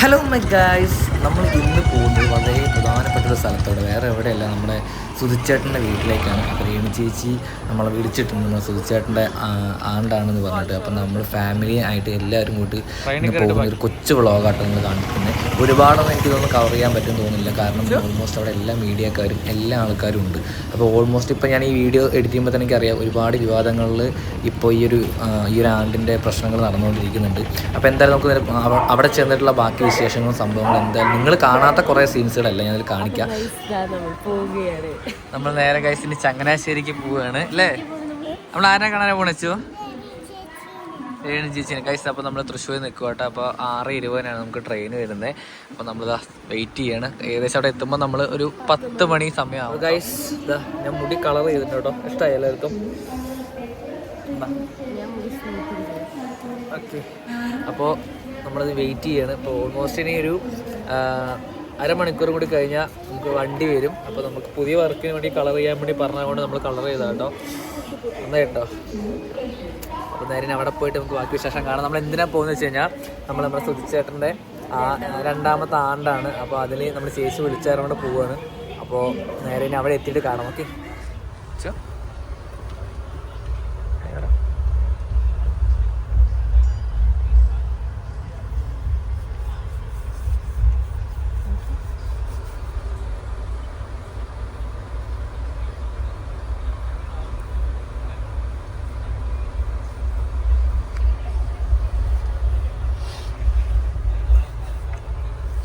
Hello my guys നമ്മൾ ഇന്ന് പോകുന്നത് വളരെ പ്രധാനപ്പെട്ട ഒരു സ്ഥലത്തോടെ. വേറെ എവിടെയല്ല നമ്മുടെ സുധിച്ചേട്ടന്റെ വീട്ടിലേക്കാണ്. അപ്പോൾ രേണു ചേച്ചി നമ്മളെ വിളിച്ചിട്ടുണ്ട് നമ്മുടെ സുധിച്ചേട്ടന്റെ ആണ്ടാണെന്ന് പറഞ്ഞിട്ട്. അപ്പം നമ്മൾ ഫാമിലി ആയിട്ട് എല്ലാവരും കൂട്ടി ഇന്ന് പോകുന്ന ഒരു കൊച്ചു വ്ളോഗായിട്ട് നമ്മൾ കാണിക്കുന്നത്. ഒരുപാടൊന്നും എനിക്ക് തോന്നുന്നു കവർ ചെയ്യാൻ പറ്റും തോന്നുന്നില്ല. കാരണം ഓൾമോസ്റ്റ് അവിടെ എല്ലാ മീഡിയക്കാരും എല്ലാ ആൾക്കാരും ഉണ്ട്. അപ്പോൾ ഓൾമോസ്റ്റ് ഇപ്പോൾ ഞാൻ ഈ വീഡിയോ എഡിറ്റ് ചെയ്യുമ്പോൾ തന്നെ എനിക്കറിയാം ഒരുപാട് വിവാദങ്ങളിൽ ഇപ്പോൾ ഈ ഒരു ഈ ഒരു ആണ്ടിന്റെ പ്രശ്നങ്ങൾ നടന്നുകൊണ്ടിരിക്കുന്നുണ്ട്. അപ്പോൾ എന്തായാലും നമുക്ക് അവിടെ ചെന്നിട്ടുള്ള ബാക്കി വിശേഷങ്ങളും സംഭവങ്ങളും എന്തായാലും നിങ്ങൾ കാണാത്ത കുറേ സീൻസുകളല്ല ഞാനതിൽ കാണിക്കാം. നമ്മൾ പോവുകയാണ്. നമ്മൾ നേരെ ഗൈസിന് ചങ്ങനാശ്ശേരിക്ക് പോവുകയാണ് അല്ലേ? നമ്മൾ ആരാ കാണാനാ പോണച്ചു ചേച്ചി ചേച്ചിനെ അപ്പൊ അപ്പോൾ നമ്മൾ തൃശ്ശൂർ നിൽക്കുവാട്ടോ കേട്ടോ. അപ്പോൾ ആറ് ഇരുപതിനാണ് നമുക്ക് ട്രെയിൻ വരുന്നത് അപ്പോൾ നമ്മൾ വെയിറ്റ് ചെയ്യാണ്. ഏകദേശം അവിടെ എത്തുമ്പോൾ നമ്മൾ ഒരു പത്ത് മണി സമയമാവും ഗൈസ് ഞാൻ മുടി കളർ ചെയ്തിട്ടുണ്ട് കേട്ടോ. ഇഷ്ടമായി എല്ലാവർക്കും. അപ്പോൾ നമ്മളത് വെയിറ്റ് ചെയ്യാണ്. ഇപ്പോൾ ഓൾമോസ്റ്റ് ഇനി ഒരു അരമണിക്കൂർ കൂടി കഴിഞ്ഞാൽ നമുക്ക് വണ്ടി വരും. അപ്പോൾ നമുക്ക് പുതിയ വർക്കിന് വേണ്ടി കളർ ചെയ്യാൻ വേണ്ടി പറഞ്ഞതുകൊണ്ട് നമ്മൾ കളർ ചെയ്താൽ കേട്ടോ. എന്നാ കേട്ടോ അപ്പോൾ നേരെ അവിടെ പോയിട്ട് നമുക്ക് ബാക്കി വിശേഷം കാണാം. നമ്മൾ എന്തിനാ പോകുന്നത് വെച്ച് കഴിഞ്ഞാൽ നമ്മൾ നമ്മുടെ സുധിച്ചേട്ടന്റെ ആ രണ്ടാമത്തെ ആണ്ടാണ്. അപ്പോൾ അതിൽ നമ്മൾ ചേച്ചി വിളിച്ചേരോണ്ട് പോവുകയാണ് അപ്പോൾ നേരെ അവിടെ എത്തിയിട്ട് കാണാം. ഓക്കെ?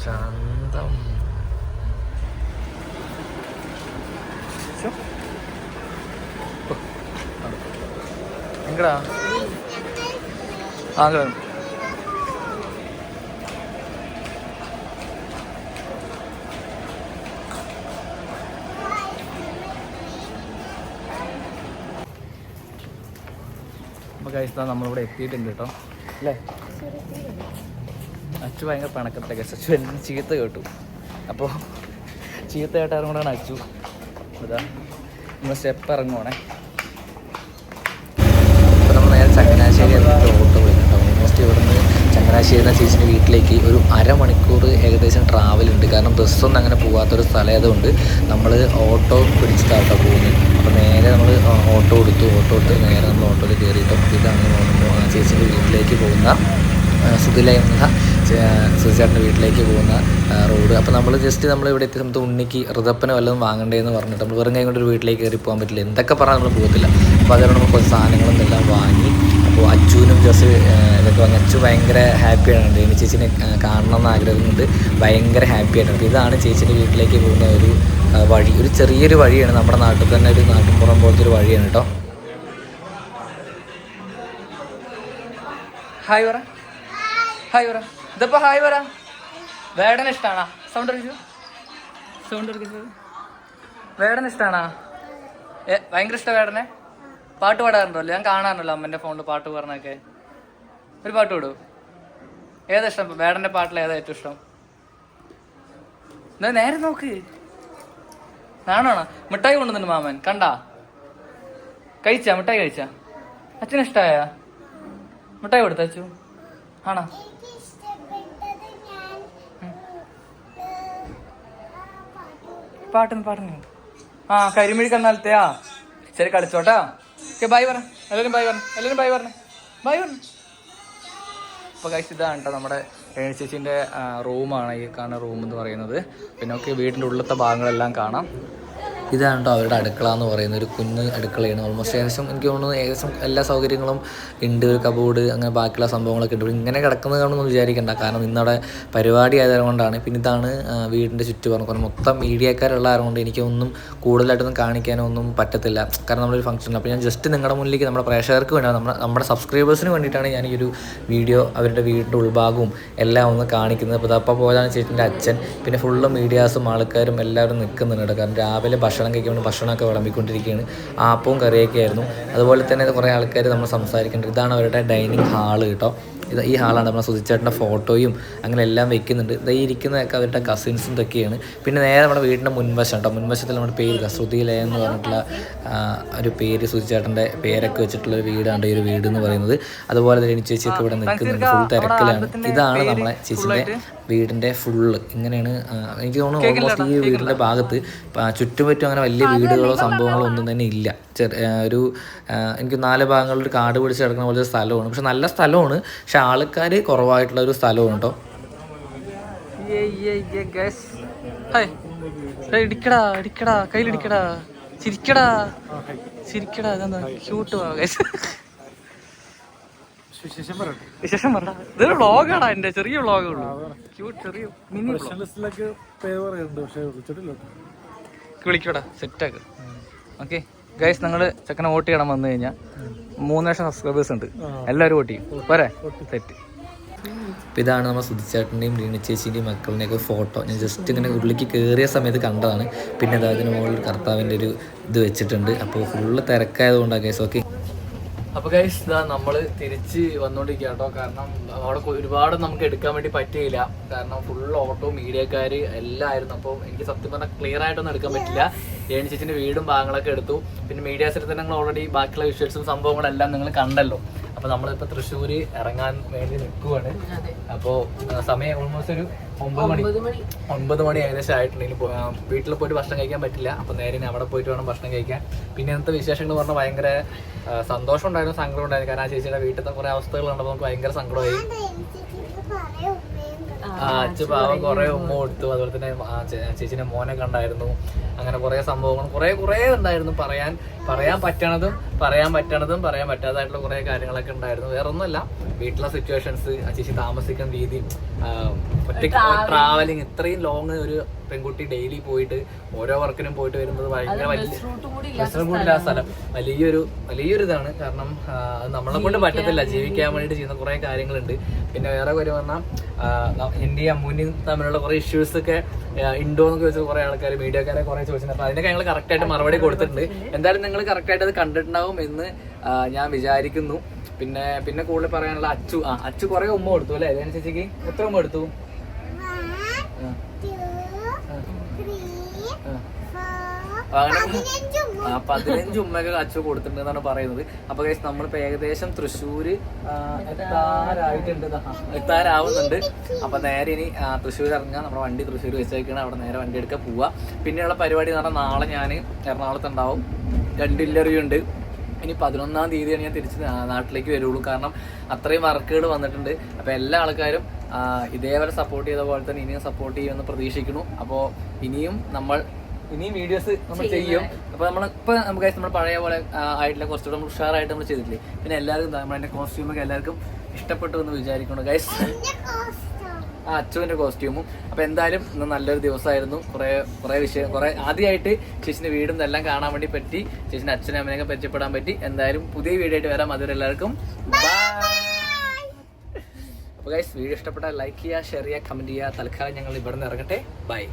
ചന്തം. എങ്കടാ ആ കേറും അപ്പോൾ കഴിച്ചാൽ നമ്മളിവിടെ എത്തിയിട്ടുണ്ട് കേട്ടോ. അല്ലേ? അച്ചു ഭയങ്കര പണക്കത്തൊക്കെ. അച്ചു എല്ലാം ചീത്ത കേട്ടു. അപ്പോൾ ചീത്ത കേട്ടാറും കൂടെയാണ് അച്ചു. അതാ നമ്മൾ സ്റ്റെപ്പ് ഇറങ്ങുവാണേ. അപ്പോൾ നമ്മൾ നേരെ ചങ്ങനാശ്ശേരി ഓട്ടോ വിളിക്കട്ടോ കേട്ടോ ഓൾമോസ്റ്റ് ഇവിടുന്ന് ചങ്ങനാശ്ശേരി എന്ന ചേച്ചിന്റെ വീട്ടിലേക്ക് ഒരു അരമണിക്കൂർ ഏകദേശം ട്രാവൽ ഉണ്ട്. കാരണം ബസ്സൊന്നും അങ്ങനെ പോകാത്തൊരു സ്ഥലം ആയതുകൊണ്ട് നമ്മൾ ഓട്ടോ പിടിച്ചിട്ടാണ് കേട്ടോ പോകുന്നത്. അപ്പോൾ നേരെ നമ്മൾ ഓട്ടോ എടുത്തു. ഓട്ടോ എടുത്ത് നേരെ നമ്മൾ ഓട്ടോയിൽ കയറിയിട്ട് ഇതാണ് ചേച്ചിന്റെ വീട്ടിലേക്ക് പോകുന്ന സുഖില എന്ന സുചേട്ടന്റെ വീട്ടിലേക്ക് പോകുന്ന റോഡ്. അപ്പോൾ നമ്മൾ ജസ്റ്റ് നമ്മൾ ഇവിടെ എത്തി സമയത്ത് ഉണ്ണിക്ക് ഋതപ്പന വല്ലതും വാങ്ങണ്ടേന്ന് പറഞ്ഞിട്ട് നമ്മൾ വെറും കൈ കൊണ്ട് ഒരു വീട്ടിലേക്ക് കയറി പോകാൻ പറ്റില്ല. എന്തൊക്കെ പറഞ്ഞാൽ നമ്മൾ പോകത്തില്ല. അപ്പോൾ അതുകൊണ്ട് നമ്മൾ കുറച്ച് സാധനങ്ങളും എല്ലാം വാങ്ങി. അപ്പോൾ അച്ചുവിനും ജസ്റ്റ് ഇതൊക്കെ വാങ്ങി. അച്ചു ഭയങ്കര ഹാപ്പിയാണ് രേണു ചേച്ചിനെ കാണണം എന്ന് ആഗ്രഹമുണ്ട്. ഭയങ്കര ഹാപ്പിയാണ് അപ്പോൾ ഇതാണ് ചേച്ചിന്റെ വീട്ടിലേക്ക് പോകുന്ന ഒരു വഴി. ഒരു ചെറിയൊരു വഴിയാണ്. നമ്മുടെ നാട്ടിൽ തന്നെ ഒരു നാട്ടിൻപുറം പോലത്തെ ഒരു വഴിയാണ് കേട്ടോ. ഹായ് പറ ഹായ് പറ ഇതിപ്പോ ഹായ് പറ. വേടൻ ഇഷ്ടാണോ? സൗണ്ട് അടിച്ചു സൗണ്ട് ഇറക്കിച്ചു വേടൻ ഇഷ്ടാണോ? ഏ ഭയങ്കര ഇഷ്ട വേടനെ. പാട്ട് പാടാറുണ്ടോ? ഞാൻ കാണാറുണ്ടല്ലോ അമ്മന്റെ ഫോണിൽ പാട്ട് പാടണൊക്കെ ഒരു പാട്ട് പാടൂ. ഏതാ ഇഷ്ടം? വേടന്റെ പാട്ടിൽ ഏതാ ഏറ്റവും ഇഷ്ടം? എന്നാ നേരെ നോക്ക്. നാണോണോ മിഠായി കൊണ്ടുവന്നു മാമൻ കണ്ടാ? കഴിച്ചാ? മിഠായി കഴിച്ചാ? അച്ഛന് ഇഷ്ടായ? മിഠായി കൊടുത്തു ആണോ? പാട്ടുന്നു പാട്ടെന്ന് ആ കരിമിഴി കന്നാലത്തെയാ ശരി കളിച്ചോട്ടാ. ഓക്കെ ബൈ പറ എല്ലാവരും ബൈ പറഞ്ഞു. എല്ലാവരും ബൈ പറഞ്ഞു. ബൈ പറഞ്ഞു. അപ്പോൾ കഴിച്ച് ഇതാണ് കേട്ടോ നമ്മുടെ രേണു ചേച്ചീന്റെ റൂമാണ് ഈ കാണുന്ന റൂം എന്ന് പറയുന്നത്. പിന്നെ ഒക്കെ വീടിന്റെ ഉള്ളിലത്തെ ഭാഗങ്ങളെല്ലാം കാണാം. ഇതാണ് കേട്ടോ അവരുടെ അടുക്കള എന്ന് പറയുന്ന ഒരു കുഞ്ഞ് അടുക്കളയാണ്. ഓൾമോസ്റ്റ് ഏകദേശം എനിക്ക് തോന്നുന്നു ഏകദേശം എല്ലാ സൗകര്യങ്ങളും ഉണ്ട് ഒരു കബോർഡ് അങ്ങനെ ബാക്കിയുള്ള സംഭവങ്ങളൊക്കെ ഉണ്ട്. ഇങ്ങനെ കിടക്കുന്നത് കാണുമെന്ന് വിചാരിക്കേണ്ട. കാരണം ഇന്നവിടെ പരിപാടി ആയതുകൊണ്ടാണ് പിന്നെ ഇതാണ് വീടിന്റെ ചുറ്റുപാട് കാരണം മൊത്തം മീഡിയക്കാരുള്ള കൊണ്ട് എനിക്കൊന്നും കൂടുതലായിട്ടൊന്നും കാണിക്കാനോ ഒന്നും പറ്റത്തില്ല. കാരണം നമ്മളൊരു ഫംഗ്ഷൻ അപ്പോൾ ഞാൻ ജസ്റ്റ് നിങ്ങളുടെ മുന്നിലേക്ക് നമ്മുടെ പ്രേക്ഷകർക്ക് വേണ്ടി നമ്മുടെ നമ്മുടെ സബ്സ്ക്രൈബേഴ്സിന് വേണ്ടിയിട്ടാണ് ഞാൻ ഈ ഒരു വീഡിയോ അവരുടെ വീടിന്റെ ഉൾഭാഗവും എല്ലാം ഒന്ന് കാണിക്കുന്നത്. അപ്പോൾ അപ്പോൾ പോലാണ് ചേച്ചിന്റെ അച്ഛൻ. പിന്നെ ഫുള്ള് മീഡിയാസും ആൾക്കാരും എല്ലാവരും നിൽക്കുന്നുണ്ട് കാരണം രാവിലെ ഭക്ഷണം ഭക്ഷണം കഴിക്കാൻ വേണ്ടി ഭക്ഷണമൊക്കെ വിളമ്പിക്കൊണ്ടിരിക്കുകയാണ്. ആപ്പവും കറിയൊക്കെ ആയിരുന്നു. അതുപോലെ തന്നെ കുറേ ആൾക്കാർ നമ്മൾ സംസാരിക്കേണ്ടത് ഇതാണ് അവരുടെ ഡൈനിങ് ഹാൾ കേട്ടോ. ഇത് ഈ ഹാളാണ് നമ്മുടെ സുധിച്ചേട്ടന്റെ ഫോട്ടോയും അങ്ങനെ എല്ലാം വെക്കുന്നുണ്ട്. ഇത് ഇരിക്കുന്നതൊക്കെ അവരുടെ കസിൻസും ഇതൊക്കെയാണ് പിന്നെ നേരെ നമ്മുടെ വീടിന്റെ മുൻവശം കേട്ടോ. മുൻവശത്തിൽ നമ്മുടെ പേര് ശ്രുതിലയ എന്ന് പറഞ്ഞിട്ടുള്ള ഒരു പേര് സുധിച്ചേട്ടന്റെ പേരൊക്കെ വെച്ചിട്ടുള്ള ഒരു വീടാണ് ഈ ഒരു വീട് എന്ന് പറയുന്നത്. അതുപോലെ തന്നെ ചേച്ചിയൊക്കെ ഇവിടെ നിൽക്കുന്നുണ്ട്. ഫുൾ തിരക്കിലാണ്. ഇതാണ് നമ്മളെ ചേച്ചിന്റെ വീടിന്റെ ഫുള്ള് ഇങ്ങനെയാണ് എനിക്ക് തോന്നുന്നു ഓൾമോസ്റ്റ് ഈ വീടിന്റെ ഭാഗത്ത് ചുറ്റുപറ്റും അങ്ങനെ വലിയ വീടുകളോ സംഭവങ്ങളോ ഒന്നും തന്നെ ഇല്ല. ചെറിയ ഒരു എനിക്ക് നാല് ഭാഗങ്ങളിൽ ഒരു കാട് പിടിച്ച് കിടക്കുന്ന പോലെ ഒരു സ്ഥലമാണ്. പക്ഷെ നല്ല സ്ഥലമാണ്. പക്ഷെ ആൾക്കാർ കുറവായിട്ടുള്ള ഒരു സ്ഥലമാണ് കേട്ടോ. ഇടിക്കടാ ഇടിക്കടാ കയ്യിലിടിക്കടാ. ചിരിക്കടാ. ചിരിക്കടാ ഇതെന്താ? ക്യൂട്ട് വിശേഷം പറ. ഇതൊരു വ്ളോഗാടാ എന്റെ ചെറിയ വ്ളോഗേ ഉള്ളൂ. ക്യൂട്ട് ചെറിയ മിനി വിളിക്കടാ സെറ്റാക്ക്. ഓക്കെ ഗൈസ് നിങ്ങൾ ചെക്കനെ വോട്ട് ചെയ്യണം വന്നു കഴിഞ്ഞാൽ മൂന്ന് ലക്ഷം സബ്സ്ക്രൈബേഴ്സ് ഉണ്ട്. എല്ലാവരും വോട്ട് ചെയ്യും. പോരെ? സെറ്റ് അപ്പോൾ ഇതാണ് നമ്മൾ സുധിച്ചേട്ടന്റെയും റീന ചേച്ചീന്റെയും മക്കളുടെയൊക്കെ ഫോട്ടോ. ഞാൻ ജസ്റ്റ് ഇങ്ങനെ ഉള്ളിലേക്ക് കയറിയ സമയത്ത് കണ്ടതാണ്. പിന്നെ അതായത് അതിന് മുകളിൽ കർത്താവിന്റെ ഒരു ഇത് വെച്ചിട്ടുണ്ട്. അപ്പോൾ ഫുള്ള് തിരക്കായതുകൊണ്ടാണ് കേസ് ഓക്കെ അപ്പോൾ ഗൈസ് ഇതാ നമ്മൾ തിരിച്ച് വന്നുകൊണ്ടിരിക്കുക കേട്ടോ കാരണം അവിടെ ഒരുപാട് നമുക്ക് എടുക്കാൻ വേണ്ടി പറ്റിയില്ല. കാരണം ഫുൾ ഓട്ടോ മീഡിയക്കാർ എല്ലാമായിരുന്നു അപ്പോൾ എനിക്ക് സത്യം പറഞ്ഞാൽ ക്ലിയർ ആയിട്ടൊന്നും എടുക്കാൻ പറ്റില്ല. ഏണി ചേച്ചിന്റെ വീടും ഭാഗങ്ങളൊക്കെ എടുത്തു. പിന്നെ മീഡിയ തന്നെ നിങ്ങൾ ഓൾറെഡി ബാക്കിയുള്ള വിഷ്വൽസും സംഭവങ്ങളെല്ലാം നിങ്ങൾ കണ്ടല്ലോ. അപ്പോൾ നമ്മളിപ്പോൾ തൃശ്ശൂർ ഇറങ്ങാൻ വേണ്ടി നിൽക്കുവാണ് അപ്പോൾ സമയം ഓൾമോസ്റ്റ് ഒരു ഒമ്പത് മണി. ഒമ്പത് മണി. ഏകദേശം ആയിട്ടുണ്ടെങ്കിൽ വീട്ടിൽ പോയിട്ട് ഭക്ഷണം കഴിക്കാൻ പറ്റില്ല. അപ്പോൾ നേരെ ഇനി അവിടെ പോയിട്ട് വേണം ഭക്ഷണം കഴിക്കാൻ. പിന്നെ ഇന്നത്തെ വിശേഷങ്ങൾ പറഞ്ഞാൽ ഭയങ്കര സന്തോഷം ഉണ്ടായിരുന്നു സങ്കടം ഉണ്ടായിരുന്നു കാരണം ആ ചേച്ചിയുടെ വീട്ടിലത്തെ കുറേ അവസ്ഥകൾ കണ്ടപ്പോൾ നമുക്ക് ഭയങ്കര സങ്കടമായി. ആ അച്ഛൻ പാവം കുറെ ഉമ്മ കൊടുത്തു. അതുപോലെ തന്നെ ചേച്ചിന്റെ മോനെ കണ്ടായിരുന്നു. അങ്ങനെ കുറെ സംഭവങ്ങൾ കുറെ കുറെ ഉണ്ടായിരുന്നു. പറയാൻ പറയാൻ പറ്റണതും പറയാൻ പറ്റണതും പറയാൻ പറ്റാതായിട്ടുള്ള കുറെ കാര്യങ്ങളൊക്കെ ഉണ്ടായിരുന്നു. വേറെ ഒന്നുമല്ല വീട്ടിലെ സിറ്റുവേഷൻസ് ചേച്ചി താമസിക്കുന്ന രീതി ഒറ്റയ്ക്ക് ട്രാവലിങ് ഇത്രയും ലോങ് ഒരു പെൺകുട്ടി ഡെയിലി പോയിട്ട് ഓരോ വർക്കിനും പോയിട്ട് വരുന്നത് ഭയങ്കര വലിയ ഇല്ല കൂടില്ല ആ സ്ഥലം. വലിയൊരു വലിയൊരു ഇതാണ്. കാരണം നമ്മളെ കൊണ്ട് പറ്റത്തില്ല. ജീവിക്കാൻ വേണ്ടിയിട്ട് ചെയ്യുന്ന കുറെ കാര്യങ്ങളുണ്ട്. പിന്നെ വേറെ കാര്യം പറഞ്ഞാൽ എന്റെയും അമ്മൂന്റെയും തമ്മിലുള്ള കുറെ ഇഷ്യൂസ് ഒക്കെ ഉണ്ടോ എന്നൊക്കെ ചോദിച്ച കുറെ ആൾക്കാർ മീഡിയക്കാരെ കുറെ ചോദിച്ചിട്ടുണ്ട്. അപ്പൊ അതിനൊക്കെ ഞങ്ങൾ കറക്റ്റ് ആയിട്ട് മറുപടി കൊടുത്തിട്ടുണ്ട്. എന്തായാലും നിങ്ങൾ കറക്റ്റ് ആയിട്ട് അത് കണ്ടിട്ടുണ്ടാവും എന്ന് ഞാൻ വിചാരിക്കുന്നു. പിന്നെ പിന്നെ കൂടുതൽ പറയാനുള്ള അച്ചു ആ അച്ചു കുറെ ഉമ്മ കൊടുത്തു അല്ലേ? അതിനനുസരിച്ചേക്ക് എത്ര ഉമ്മ എടുത്തു ആ. ആ. അങ്ങനെ ആ പതിനഞ്ച് ഉമ്മയൊക്കെ അച്ചു കൊടുത്തിട്ടുണ്ട് എന്നാണ് പറയുന്നത്. അപ്പൊ കഴിച്ച് നമ്മളിപ്പോ ഏകദേശം തൃശ്ശൂര് എത്താറായിട്ടുണ്ട് എത്താറാവുന്നുണ്ട്. അപ്പൊ നേരെ ഇനി തൃശ്ശൂർ ഇറങ്ങാൻ നമ്മുടെ വണ്ടി തൃശ്ശൂർ വെച്ചേക്കാണ്. അവിടെ നേരെ വണ്ടി എടുക്കാൻ പോവാ. പിന്നെയുള്ള പരിപാടി എന്ന് പറഞ്ഞാൽ നാളെ ഞാൻ എറണാകുളത്ത് ഉണ്ടാവും. രണ്ട് ഇന്റർവ്യൂ ഉണ്ട്. ഇനി പതിനൊന്നാം തീയതിയാണ് ഞാൻ തിരിച്ച് നാട്ടിലേക്ക് വരുള്ളൂ. കാരണം അത്രയും വർക്കുകൾ വന്നിട്ടുണ്ട്. അപ്പോൾ എല്ലാ ആൾക്കാരും ഇതേവരെ സപ്പോർട്ട് ചെയ്ത പോലെ തന്നെ ഇനിയും സപ്പോർട്ട് ചെയ്യുമെന്ന് പ്രതീക്ഷിക്കുന്നു. അപ്പോൾ ഇനിയും നമ്മൾ ഇനിയും വീഡിയോസ് നമ്മൾ ചെയ്യും. അപ്പൊ നമ്മൾ ഇപ്പൊ നമുക്ക് നമ്മൾ പഴയ പോലെ ആയിട്ടുള്ള കുറച്ചുകൂടെ നമ്മൾ ഉഷാറായിട്ട് നമ്മൾ ചെയ്തിട്ടില്ലേ? പിന്നെ എല്ലാവർക്കും നമ്മളതിന്റെ കോസ്റ്റ്യൂമൊക്കെ എല്ലാവർക്കും ഇഷ്ടപ്പെട്ടു എന്ന് വിചാരിക്കുന്നു ഗൈസ് ആ അച്ചുവിന്റെ കോസ്റ്റ്യൂമും അപ്പൊ എന്തായാലും ഇന്ന് നല്ലൊരു ദിവസമായിരുന്നു. കുറെ കുറെ വിഷയം കുറെ ആദ്യമായിട്ട് ചേച്ചിന്റെ വീടും എല്ലാം കാണാൻ വേണ്ടി പറ്റി ചേച്ചിന്റെ അച്ഛനും അമ്മനെയൊക്കെ പരിചയപ്പെടാൻ പറ്റി. എന്തായാലും പുതിയ വീഡിയോ ആയിട്ട് വരാം. അതുവരെ എല്ലാവർക്കും ബൈ അപ്പോൾ ഗൈസ് വീഡിയോ ഇഷ്ടപ്പെട്ടാൽ ലൈക്ക് ചെയ്യുക ഷെയർ ചെയ്യുക കമന്റ് ചെയ്യുക. തൽക്കാലം ഞങ്ങൾ ഇവിടെ നിന്ന് ഇറങ്ങട്ടെ. ബൈ